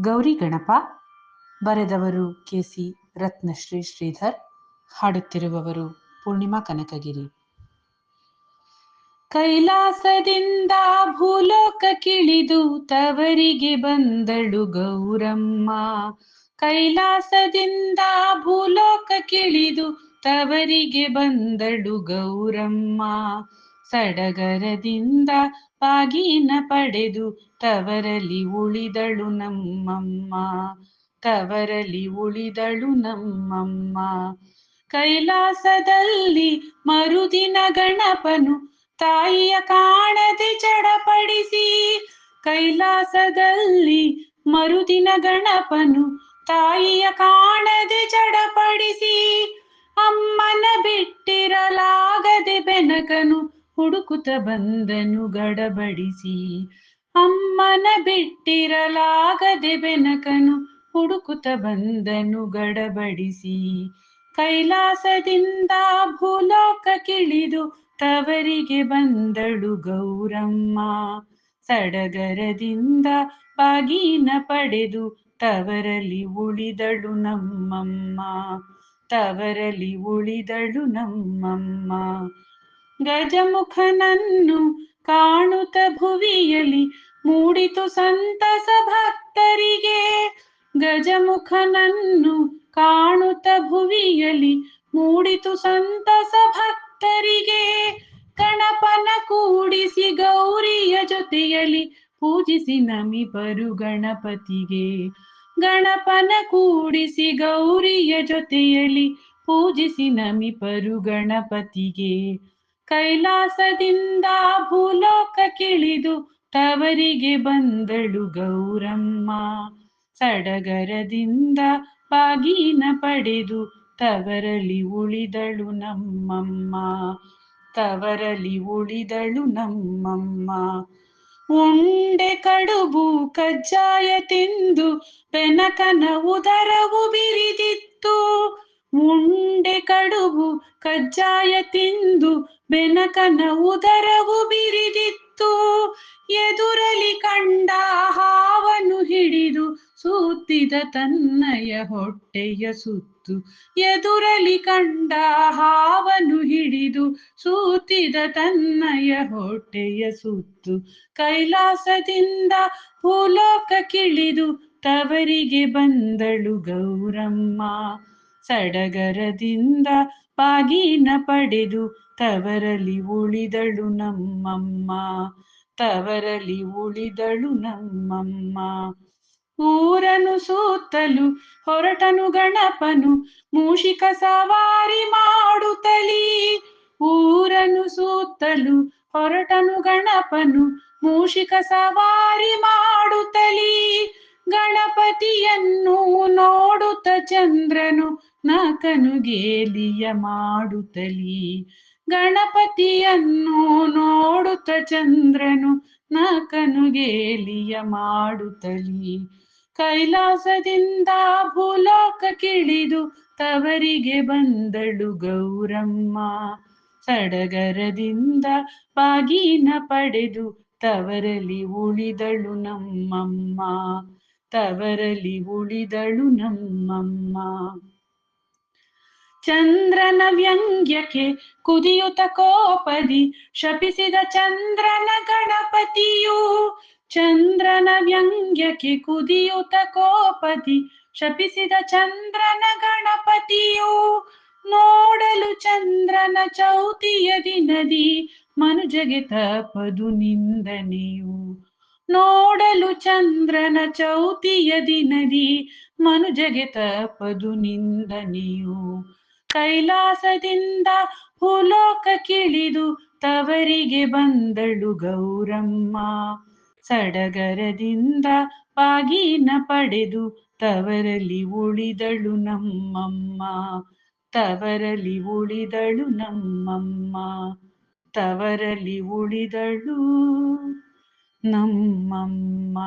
ಗೌರಿ ಗಣಪ, ಬರೆದವರು ಕೆಸಿ ರತ್ನಶ್ರೀ ಶ್ರೀಧರ್, ಹಾಡುತ್ತಿರುವವರು ಪೂರ್ಣಿಮಾ ಕನಕಗಿರಿ. ಕೈಲಾಸದಿಂದ ಭೂಲೋಕ ಕಿಳಿದು ತವರಿಗೆ ಬಂದಳು ಗೌರಮ್ಮ. ಕೈಲಾಸದಿಂದ ಭೂಲೋಕ ಕಿಳಿದು ತವರಿಗೆ ಬಂದಳು ಗೌರಮ್ಮ. ಸಡಗರದಿಂದ ಬಾಗಿನ ಪಡೆದು ತವರಲಿ ಉಳಿದಳು ನಮ್ಮಮ್ಮ ತವರಲಿ ಉಳಿದಳು ನಮ್ಮಮ್ಮ. ಕೈಲಾಸದಲ್ಲಿ ಮರುದಿನ ಗಣಪನು ತಾಯಿಯ ಕಾಣದೆ ಚಡಪಡಿಸಿ ಕೈಲಾಸದಲ್ಲಿ ಮರುದಿನ ಗಣಪನು ತಾಯಿಯ ಕಾಣದೆ ಚಡಪಡಿಸಿ ಅಮ್ಮನ ಬಿಟ್ಟಿರಲಾಗದೆ ಹುಡುಕುತ್ತ ಬಂದನು ಗಡಬಡಿಸಿ. ಅಮ್ಮನ ಬಿಟ್ಟಿರಲಾಗದೆ ಬೆನಕನು ಹುಡುಕುತ ಬಂದನು ಗಡಬಡಿಸಿ. ಕೈಲಾಸದಿಂದ ಭೂಲೋಕ ಕಿಳಿದು ತವರಿಗೆ ಬಂದಳು ಗೌರಮ್ಮ. ಸಡಗರದಿಂದ ಬಾಗಿನ ಪಡೆದು ತವರಲಿ ಉಳಿದಳು ನಮ್ಮಮ್ಮ. ತವರಲಿ ಉಳಿದಳು ನಮ್ಮಮ್ಮ. ಗಜಮುಖನನ್ನು ಕಾಣುತ್ತ ಭುವಿಯಲಿ ಮೂಡಿತು ಸಂತಸ ಭಕ್ತರಿಗೆ. ಗಜಮುಖನನ್ನು ಕಾಣುತ್ತ ಭುವಿಯಲಿ ಮೂಡಿತು ಸಂತಸ ಭಕ್ತರಿಗೆ. ಗಣಪನ ಕೂಡಿಸಿ ಗೌರಿಯ ಜೊತೆಯಲ್ಲಿ ಪೂಜಿಸಿ ನಮಿಪರು ಗಣಪತಿಗೆ. ಗಣಪನ ಕೂಡಿಸಿ ಗೌರಿಯ ಜೊತೆಯಲ್ಲಿ ಪೂಜಿಸಿ ನಮಿಪರು ಗಣಪತಿಗೆ. ಕೈಲಾಸದಿಂದ ಭೂಲೋಕ ಕಿಳಿದು ತವರಿಗೆ ಬಂದಳು ಗೌರಮ್ಮ. ಸಡಗರದಿಂದ ಬಾಗಿನ ಪಡೆದು ತವರಲಿ ಉಳಿದಳು ನಮ್ಮಮ್ಮ. ತವರಲಿ ಉಳಿದಳು ನಮ್ಮಮ್ಮ. ಉಂಡೆ ಕಡುಬು ಕಜ್ಜಾಯ ತಿಂದು ಬೆನಕನ ಉದರವು ಬಿರಿದಿತ್ತು. ಉಂಡೆ ಕಡುಬು ಕಜ್ಜಾಯ ತಿಂದು ಬೆನಕನ ಉದರವು ಬಿರಿದಿತ್ತು. ಎದುರಲಿ ಕಂಡ ಹಾವನು ಹಿಡಿದು ಸೂತಿದ ತನ್ನಯ ಹೊಟ್ಟೆಯ ಸುತ್ತು. ಎದುರಲಿ ಕಂಡ ಹಾವನು ಹಿಡಿದು ಸೂತಿದ ತನ್ನಯ ಹೊಟ್ಟೆಯ ಸುತ್ತು. ಕೈಲಾಸದಿಂದ ಭೂಲೋಕ ಕಿಳಿದು ತವರಿಗೆ ಬಂದಳು ಗೌರಮ್ಮ. ಸಡಗರದಿಂದ ಬಾಗಿನ ಪಡೆದು ತವರಲಿ ಉಳಿದಳು ನಮ್ಮಮ್ಮ ತವರಲಿ ಉಳಿದಳು ನಮ್ಮಮ್ಮ. ಊರನು ಸೂತ್ತಲು ಹೊರಟನು ಗಣಪನು, ಮೂಷಿಕ ಸವಾರಿ ಮಾಡುತ್ತಲಿ. ಊರನು ಸೂತ್ತಲು ಹೊರಟನು ಗಣಪನು, ಮೂಷಿಕ ಸವಾರಿ ಮಾಡುತ್ತಲಿ. ಗಣಪತಿಯನ್ನು ನೋಡುತ್ತ ಚಂದ್ರನು ನಕನು ಗೇಲಿಯ ಮಾಡುತ್ತಲಿ. ಗಣಪತಿಯನ್ನು ನೋಡುತ್ತ ಚಂದ್ರನು ನಾಕನು ಗೇಲಿಯ ಮಾಡುತ್ತಲಿ. ಕೈಲಾಸದಿಂದ ಭೂಲೋಕ ಕಿಳಿದು ತವರಿಗೆ ಬಂದಳು ಗೌರಮ್ಮ. ಸಡಗರದಿಂದ ಬಾಗಿನ ಪಡೆದು ತವರಲಿ ಉಳಿದಳು ನಮ್ಮಮ್ಮ. ತವರಲಿ ಉಳಿದಳು ನಮ್ಮಮ್ಮ. ಚಂದ್ರನ ವ್ಯಂಗ್ಯಕ್ಕೆ ಕುದಿಯುತ ಕೋಪದಿ ಶಪಿಸಿದ ಚಂದ್ರನ ಗಣಪತಿಯು. ಚಂದ್ರನ ವ್ಯಂಗ್ಯಕ್ಕೆ ಕುದಿಯುತ ಕೋಪದಿ ಶಪಿಸಿದ ಚಂದ್ರನ ಗಣಪತಿಯು. ನೋಡಲು ಚಂದ್ರನ ಚೌತಿಯ ದಿನದಿ ಮನುಜಗೆ ತಪದು ನಿಂದನೆಯು. ನೋಡಲು ಚಂದ್ರನ ಚೌತಿಯ ದಿನದಿ ಮನುಜಗೆ ತಪದು ನಿಂದನೆಯು. ಕೈಲಾಸದಿಂದ ಹುಲೋಕ ಕಿಳಿದು ತವರಿಗೆ ಬಂದಳು ಗೌರಮ್ಮ. ಸಡಗರದಿಂದ ಬಾಗಿನ ಪಡೆದು ತವರಲಿ ಉಳಿದಳು ನಮ್ಮಮ್ಮ. ತವರಲಿ ಉಳಿದಳು ನಮ್ಮಮ್ಮ. ತವರಲಿ ಉಳಿದಳು ನಮ್ಮಮ್ಮ.